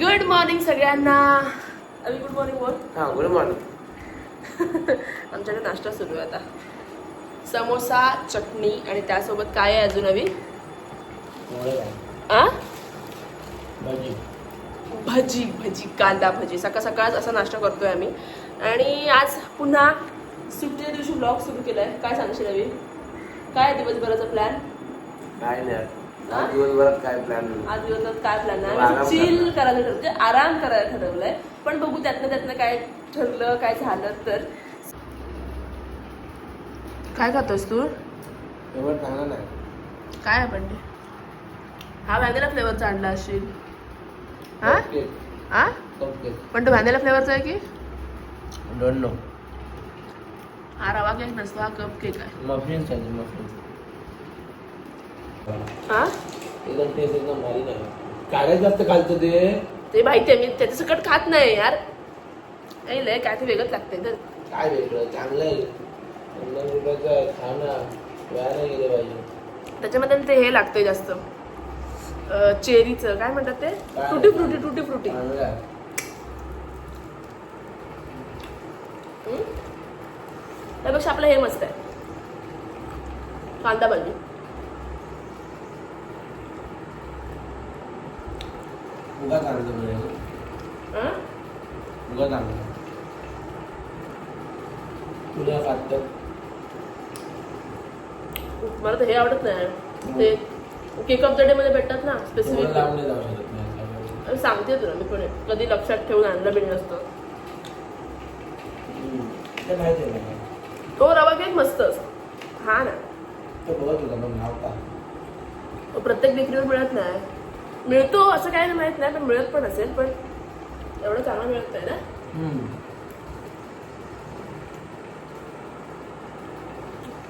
Good morning सगळ्यांना. अभि good morning बोल हा गुड मॉर्निंग आमच्याकडे नाश्ता सुरू आहे आता. समोसा चटणी आणि त्यासोबत काय आहे अजून अभि? आ? भाजी. भजी भजी कांदा भजी. सकाळ सकाळच असा नाश्ता करतोय आम्ही. आणि आज पुन्हा सुट्टीच्या दिवशी ब्लॉग सुरू केलाय. काय सांगशील रवी काय आहे दिवसभराचा प्लॅन काय नाही. हा? आज दिवसभरात काय प्लॅन आज दिवसभरात काय प्लॅन आहे? चिल. करायला ठरवलं म्हणजे आराम करायला ठरवलंय. पण बघू त्यातनं त्यातनं काय ठरलं काय झालं तर. काय खातोस तू? एवढं चांगलं नाही. काय आहे पण ते हा व्हॅनिला फ्लेवरचा आणला असशील हा. हा. पण तो व्हॅनिला फ्लेवरचा आहे की? Don't know. हा रवा केक नसतो हा कप केक आहे. Muffins आहे मफिन्स हा? एकदम टेस्ट एकदम भारी नाही. काय जास्त खालचं ते? ते माहिती आहे मी त्याच्या सकट खात नाही यार. ऐ लय काय ते वेगळंच लागतंय तर काय वेगळं? चांगलं आहे. पन्नास रुपयाचं आहे. खा ना. वेळा नाही गेलं पाहिजे. त्याच्यामध्ये ते हे लागतंय जास्त. अं, चेरीचं. काय म्हणतात ते? काय? टुटी फ्रुटी टुटी फ्रुटी. चांगलं आहे. हम्म? त्यापेक्षा आपलं हे मस्त आहे. कांदा भाजी उगा चांगलं म्हणजे हं? उगा चांगलं तुला खातं मला तर हे आवडत नाही. ते केक ऑफ द डे मध्ये भेटतात ना स्पेसिफिक जाऊ शकत नाही सांगते तुला मी पण. कधी लक्षात ठेवून आणलं बिन नसतं. ते रवा केक मस्त. असतो हा ना. तो बघत होता पण नाव का तो प्रत्येक बेकरीवर मिळत नाही. मिळतो असं काय माहीत नाही पण मिळत पण असेल पण एवढं चांगलं मिळत नाही ना?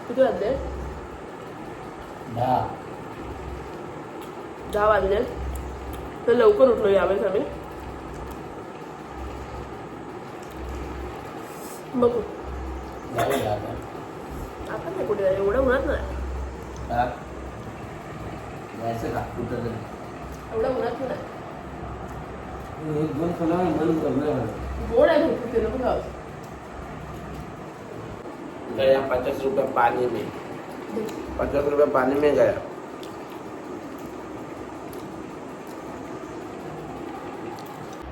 किती वाजले? दहा. वाजले. तर लवकर उठलो यावेळेस आम्ही. बघू. आता. नाही कुठे एवढं उन्हात नाही. एवढं उन्हात नाही एक दोन फुलं मन भरलं गोड आहे भरपूर गया पचास रुपये पानी में. पचास रुपये पानी में गया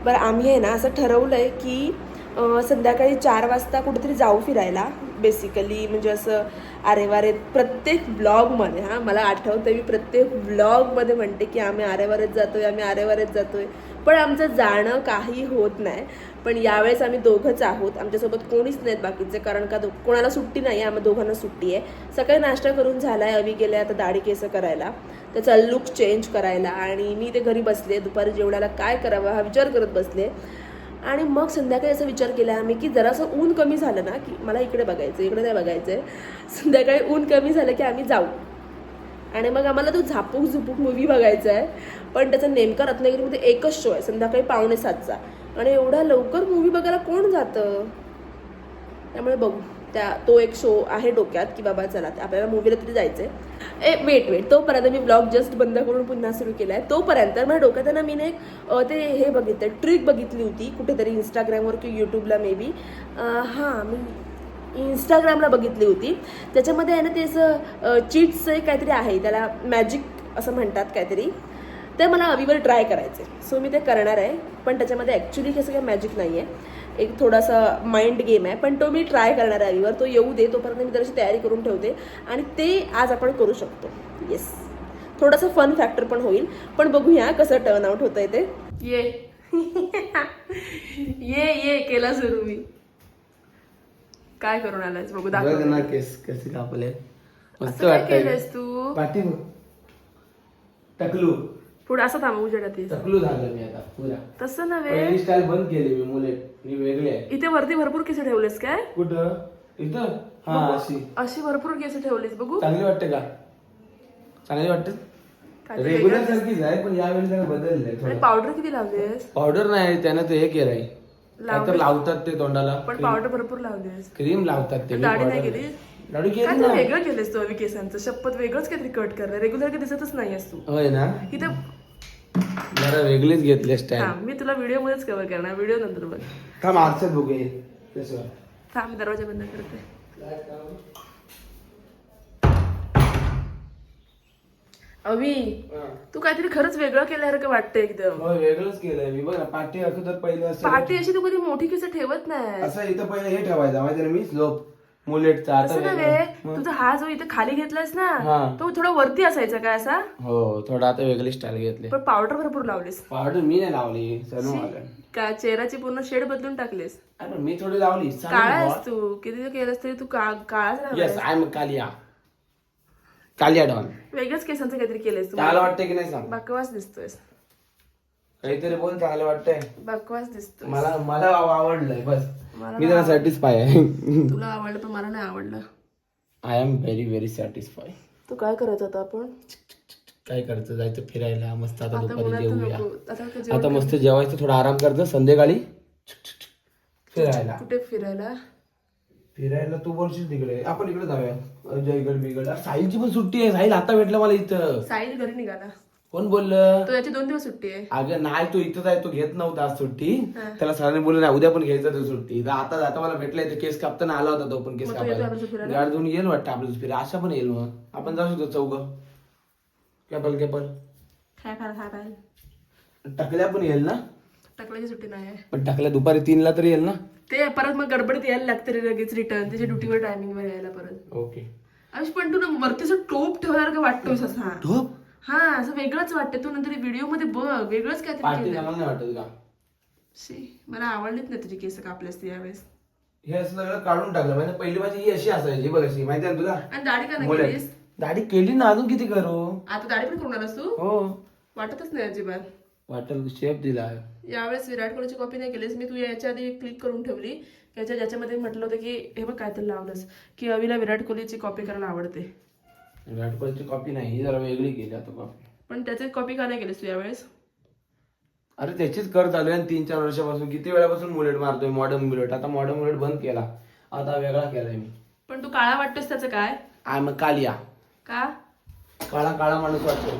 बरं आम्ही आहे ना असं ठरवलंय की अं, संध्याकाळी चार वाजता कुठेतरी जाऊ फिरायला बेसिकली म्हणजे असं आरेवारे प्रत्येक ब्लॉगमध्ये हां मला आठवतं मी प्रत्येक ब्लॉगमध्ये म्हणते की आम्ही आरेवारेत जातो आहे आम्ही आरेवारेत जातो आहे पण आमचं जाणं काही होत नाही. पण यावेळेस आम्ही दोघंच आहोत. आमच्यासोबत कोणीच नाहीत बाकीचे कारण का दो कोणाला सुट्टी नाही आहे आम्ही दोघांना सुट्टी आहे. सकाळी नाश्ता करून झाला आहे अवी गेल्या आता दाढी केसं करायला. त्याचा लुक चेंज करायला आणि मी ते घरी बसले दुपारी जेवणाला काय करावं हा विचार करत बसले. आणि मग संध्याकाळी असा विचार केला आम्ही की जरासं ऊन कमी झालं ना की मला इकडे बघायचं इकडे नाही बघायचं आहे संध्याकाळी ऊन कमी झालं की आम्ही जाऊ. आणि मग आम्हाला तो झापूक झुपूक मूवी बघायचा आहे पण त्याचा नेमका रत्नागिरीमध्ये एकच शो आहे संध्याकाळी पावणे सातचा. आणि एवढ्या लवकर मूवी बघायला कोण जातं? त्यामुळे बघू. त्या तो एक शो आहे डोक्यात की बाबा चला आपल्याला मूवीला तरी जायचं आहे ए वेट वेट तोपर्यंत मी ब्लॉग जस्ट बंद करून पुन्हा सुरू केला आहे तोपर्यंत मला डोक्यात ना मी एक ते हे बघितलं ट्रिक बघितली होती कुठेतरी इंस्टाग्रामवर किंवा यूट्यूबला मे बी हां मी इंस्टाग्रामला बघितली होती. त्याच्यामध्ये आहे ना ते असं चीट्सचं काहीतरी आहे त्याला मॅजिक असं म्हणतात काहीतरी. ते मला अवीवर ट्राय करायचे सो मी ते करणार आहे पण त्याच्यामध्ये ॲक्च्युली कसं काही मॅजिक नाही आहे एक थोडासा माइंड गेम आहे पण तो मी ट्राय करणार आहे अवीवर तो येऊ दे तोपर्यंत मी जराशी तयारी करून ठेवते. आणि ते आज आपण करू शकतो. येस थोडासा फन फॅक्टर पण होईल. पण बघूया कसं टर्न आउट होतं आहे ते. ये. ये ये केला सुरू मी. काय करून आलायस? बघू दाखव. ना केस कसे कापले. मस्त वाटतंय. केलंयस तू? पाठी टकलू. पुढे असं थांबू उजेडात ये. टकलू झालं मी आता पुरा. तसं नव्हे. पहिली स्टाईल बंद केली मी मुले मी वेगळे. आहे इथे वरती भरपूर केस ठेवलेस काय? कुठं? इथं? हा अशी. अशी भरपूर केस ठेवलीस बघू. चांगली वाटते का? चांगली वाटते? काहीतरी रेग्युलर. सारखीच आहे पण यावेळी जरा बदललंय आणि थोडं. पावडर किती लावलीस? पावडर नाही त्यानं ते हे केलंय. काय तर? लावतात ते तोंडाला. पण पावडर भरपूर लावलीस. क्रीम लावतात ते दाढी नाही. केली? केली काय तू वेगळं केलंस तू अवी केसांचं शपथ वेगळंच काहीतरी कट करणार रेग्युलर कधी दिसतच नाहीयेस तू. होय ना? इथे जरा वेगळीच घेतली हा मी तुला व्हिडिओ मध्येच कव्हर करणार. व्हिडिओ नंतर बघ. थांब बघूया तसं. थांब मी दरवाजा बंद करते. अवी तू काहीतरी खरंच वेगळं केल्यासारखं वाटतं एकदम. हो वेगळंच केलंय मी. बघ ना पाठी अगोदर पहिलं असं पार्टी अशी तू कधी मोठी केस ठेवत नाही असं इथं पहिलं हे ठेवायचं. माहिती ना मी? स्लोप. मुलेटचा असं. नव्हे तुझा हा जो इथे खाली घेतलास ना. तो थोडा वरती असायचा काय असा? हो थोडा आता वेगळी स्टाईल घेतली. पण पावडर भरपूर लावलीस. पावडर मी नाही लावली मला का चेहऱ्याची पूर्ण शेड बदलून टाकलीस? मी थोडी लावली. काळा तू. किती केलंस तरी तू का काळाच राहणार yes I am Kaliya Kaliya don वेगळ्याच केसांचं काहीतरी केलंयस तू. चांगलं वाटतंय की नाही सांग बकवास दिसतोय काहीतरी बोल चांगलं वाटतंय. बकवास दिसतोय मला मला आव- आवडलंय बस. मला मी जरा सॅटिस्फाय आहे. तुला आवडलं पण मला नाही आवडलं. I am very very satisfy तू काय करायचं आता आपण काय करायचं जायचं फिरायला मस्त आता दुपारी जेवूया. आता मस्त जेवायचं थोडा आराम करायचं संध्याकाळी फिरायला. कुठे फिरायला? फिरायला तू बोलशील तिकडे. आपण इकडे जाऊया. जयगड बिगड साहिलची पण सुट्टी आहे. साहिल आता भेटला मला इथं. साहिल घरी निघाला. कोण बोललं? तो याची दोन दिवस सुट्टी आहे. अगं नाही तो इथंच आहे तो घेत नव्हता आज सुट्टी. त्याला सरांनी बोलले नाही उद्या पण घ्यायचं तो सुट्टी. आता आता मला भेटला इथे केस कापताना आला होता तो पण केस मग तो येतो कापायला. फिरायला? गाडी घेऊन येईल वाटतं आपल्याला फिरा अशा पण येईल मग. आपण जाऊ शकतो चौघ. केपल केपल. काय टाकल्या पण येईल ना? टाकल्याची सुट्टी नाही आहे पण टाकल्या दुपारी तीनला तरी येईल ना? ते परत मग गडबडीत यायला लागतं रे लगेच रिटर्न त्याच्या ड्युटीवर टायमिंग वर यायला परत. ओके. अविश पण तू ना वरती असं टोप ठेवणार का वाटतोस. असा झोप हा असं वेगळंच वाटतं. तू नंतर व्हिडिओमध्ये बघ वेगळंच काहीतरी पार्टी केलं चांगलं नाही वाटत का? शी मला आवडलीच नाही तुझी केस कापल्यास ती यावेळेस. हे असं सगळं काढून टाकलं. माहिती पहिली माझी ही अशी असायची बघ अशी माहिती आहे ना तुला? आणि दाढी का नाही मुलं. केलीस? दाढी केली ना अजून किती करू? आता दाढी पण करून आलास तू? हो. वाटतच नाही अजिबात. वाटेल शेप दिला. यावेळेस विराट कोहलीची कॉपी नाही केलीस. मी तू याच्या आधी क्लिक करून ठेवली. याच्या ज्याच्यामध्ये म्हटलं होतं की हे बघ काय तर लावलंस की अविला विराट कोहलीची कॉपी करायला आवडते. विराट कोहलीची कॉपी नाही ही जरा वेगळी केली आता कॉपी पण त्याची कॉपी का नाही केलीस तू यावेळेस? अरे त्याचीच कर चालू आहे आणि तीन चार वर्षापासून किती वेळापासून मुलेट मारतोय मॉडर्न बुलेट आता मॉडर्न बुलेट बंद केला. आता वेगळा केलाय मी. पण तू काळा वाटतोस त्याचं काय? I am Kaliya. का? काळा काळा माणूस वाटतो.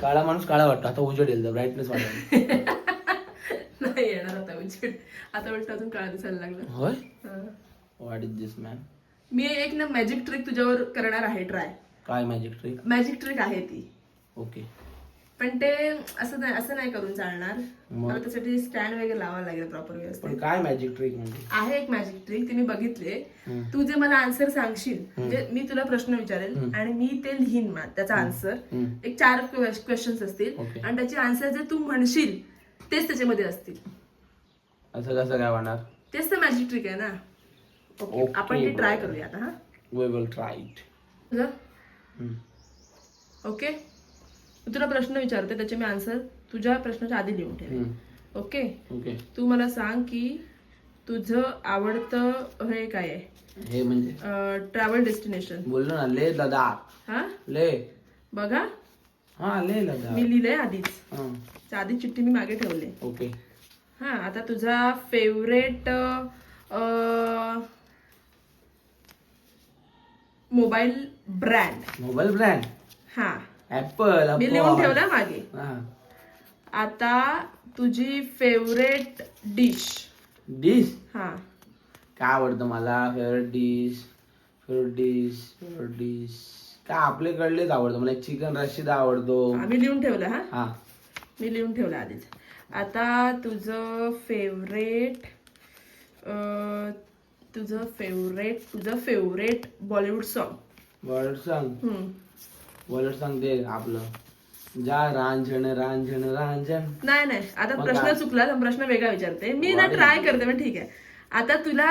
काळा माणूस काळा वाटतो. आता उजेड येईल ब्राईटनेस वाटेल नाही येणार आता उजेड. आता उलट अजून काळा दिसायला लागलं. होय? हा. व्हॉट इज दिस मॅन मी एक ना मॅजिक ट्रिक तुझ्यावर करणार आहे ट्राय काय मॅजिक ट्रिक मॅजिक ट्रिक आहे ती. ओके पण ते असं नाही असं नाही करून चालणार. मग? मला त्यासाठी स्टँड वगैरे लावायला लागेल प्रॉपर व्यवस्थित. पण काय मॅजिक ट्रिक म्हणजे? आहे एक मॅजिक ट्रिक ती मी बघितले हम्म. तू जे मला आन्सर सांगशील म्हणजे मी तुला प्रश्न विचारेल आणि मी ते लिहीन मा त्याचा आन्सर हम्म. एक चार क्वेश्चन्स असतील. आणि त्याचे आन्सर जे तू म्हणशील तेच त्याच्यामध्ये असतील. असं कसं काय होणार? तेच तर मॅजिक ट्रिक आहे ना. ओके Okay, आपण ती ट्राय. करूया आता हा? वी विल ट्राय इट तुझं ओके मी तुला प्रश्न विचारते त्याचे मी आन्सर तुझ्या प्रश्नाच्या आधी लिहून ठेव ओके ओके तू मला सांग की तुझं आवडतं हे काय आहे? हे म्हणजे? ट्रॅव्हल डेस्टिनेशन बोललो ना ले लडाख हा? ले. बघा. हा ले लडाख मी लिहिलंय आधीच. हा. त्या आधी चिठ्ठी मी मागे ठेवले. ओके हा आता तुझा favourite mobile brand. Mobile brand? हा. ऍपल मी लिहून ठेवला मागे. आता तुझी फेवरेट डिश डिश हा. काय आवडतं मला? Favourite dish favourite dish favourite dish काय आपल्याकडलेच आवडतं? मला चिकन रशीदा आवडतो. आम्ही लिहून ठेवलं हा? हा. मी लिहून ठेवलं आधीच. आता तुझं फेवरेट तुझं फेवरेट तुझं favourite Bollywood song Bollywood song Bollywood song दे आपलं. जा रांझण रांझण रांझण. नाही नाही. आता मग प्रश्न काय? चुकला तर प्रश्न वेगळा विचारते. मी ना वाढेल. ट्राय करते पण ठीक आहे. आता तुला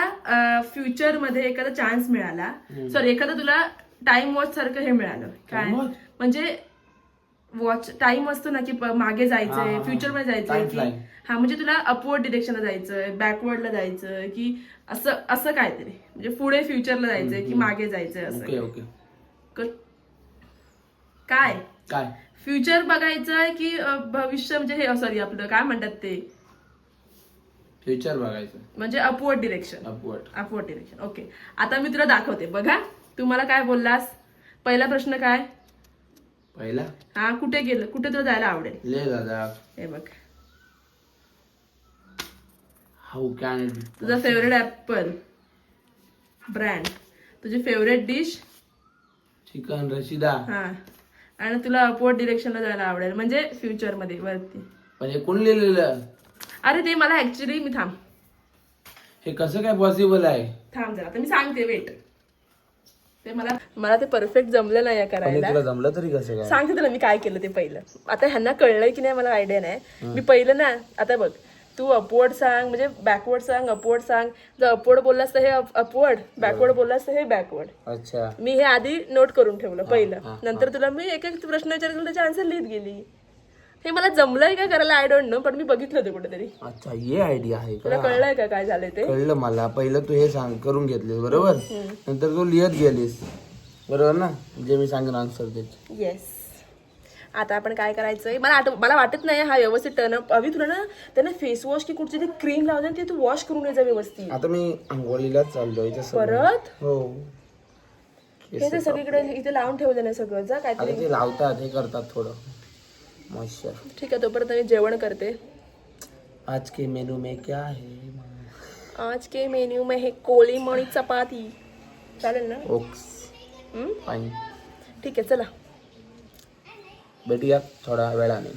फ्युचरमध्ये एखादा चान्स मिळाला. सॉरी एखादा तुला टाइम वॉच सारखं हे मिळालं. काय? Time watch? म्हणजे वॉच टाइम असतो ना की प- मागे हा, जायचंय हा, फ्युचरमध्ये Time जायचंय की flying. हा म्हणजे तुला अपवर्ड डिरेक्शनला जायचंय बॅकवर्डला जायचंय की असं असं काहीतरी. म्हणजे पुढे फ्युचरला जायचंय की मागे जायचंय असं ओके काय? काय? फ्युचर बघायचंय की भविष्य म्हणजे हे सॉरी आपलं काय म्हणतात ते? फ्युचर बघायचं म्हणजे upward direction upward upward direction okay आता मी तुला दाखवते. बघा तू मला काय बोललास? पहिला प्रश्न काय? पहिला? हा कुठे गेलं? कुठे तुला जायला आवडेल? ले दादा. हे बघ. हाऊ कॅन इट तुझा फेवरेट ऍपल ब्रँड तुझी फेवरेट डिश चिकन रशिदा. हा. आणि तुला अपवर्ड डिरेक्शनला जायला आवडेल. म्हणजे फ्युचरमध्ये वरती. हे कोण लिहिलेलं? अरे ते मला ऍक्च्युली मी थांब. हे कसं काय पॉसिबल आहे? थांब जरा. आता मी सांगते वेट ते मला मला ते परफेक्ट जमलं नाही पण हे करायला. तुला जमलं तरी कसं काय? सांगते तुला मी काय केलं ते पहिलं. आता ह्यांना कळलंय की नाही मला आयडिया नाही. मी पहिलं ना आता बघ. तू अपवर्ड सांग म्हणजे बॅकवर्ड सांग अपवर्ड सांग. जर अपवर्ड बोललास तर हे अपवर्ड बॅकवर्ड बोललास तर हे बॅकवर्ड अच्छा. मी हे आधी नोट करून ठेवलं पहिलं. नंतर तुला मी एक एक प्रश्न विचारले त्याचे आन्सर लिहित गेली. हे मला जमलंय का करायला? आय डोंट नो पण मी बघितलं होतं कुठेतरी. अच्छा ये आयडिया आहे तुला का कळलंय का काय झालंय ते? कळलं मला. पहिलं तू हे सांग करून घेतलीस बरोबर? नंतर तू लिहत गेलीस. बरोबर ना? जे मी सांगेन आन्सर त्याचे येस आता आपण काय करायचंय? मला आठ मला वाटत नाही हा व्यवस्थित टर्न अप हवी तुला ना त्यांना फेस वॉश की कुठची ती क्रीम लावते ते तू वॉश करून यायचा व्यवस्थित. आता मी आंघोळीलाच चाललो इथे सगळं. परत? हो. हे सगळीकडे इथे लावून ठेवलं नाही सगळं जा काहीतरी. ते लावतात हे करतात थोडं. मॉइश्चर. ठीक आहे तोपर्यंत मी जेवण करते. आज के मेनू में क्या है? आज के मेन्यू में हे कोळी मणी चपाती. चालेल ना? ओक्स. हम्म? फाईन ठीक आहे चला. भेटूया थोड्या वेळाने